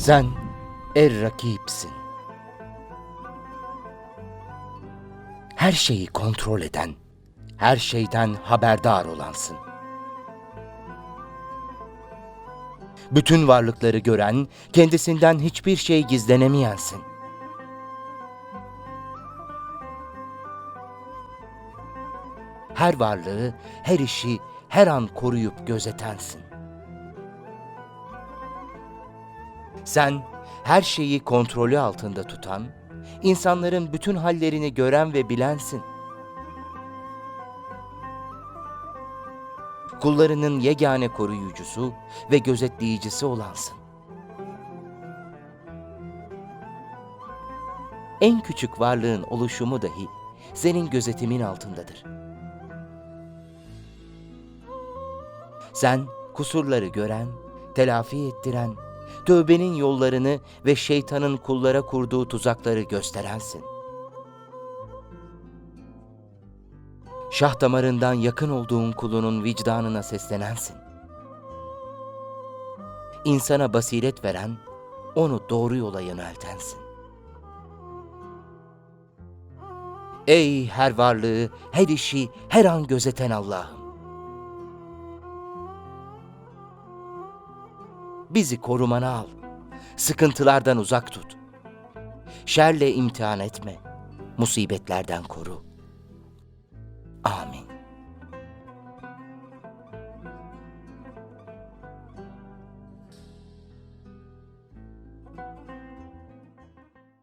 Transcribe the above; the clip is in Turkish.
Sen Er-Rakib'sin. Her şeyi kontrol eden, her şeyden haberdar olansın. Bütün varlıkları gören, kendisinden hiçbir şey gizlenemeyensin. Her varlığı, her işi her an koruyup gözetensin. Sen her şeyi kontrolü altında tutan, insanların bütün hallerini gören ve bilensin. Kullarının yegane koruyucusu ve gözetleyicisi olansın. En küçük varlığın oluşumu dahi senin gözetimin altındadır. Sen kusurları gören, telafi ettiren, tövbenin yollarını ve şeytanın kullara kurduğu tuzakları gösterensin. Şah damarından yakın olduğun kulunun vicdanına seslenensin. İnsana basiret veren, onu doğru yola yöneltensin. Ey her varlığı, her işi, her an gözeten Allah'ım! bizi korumana al. Sıkıntılardan uzak tut. Şerle imtihan etme. Musibetlerden koru. Amin.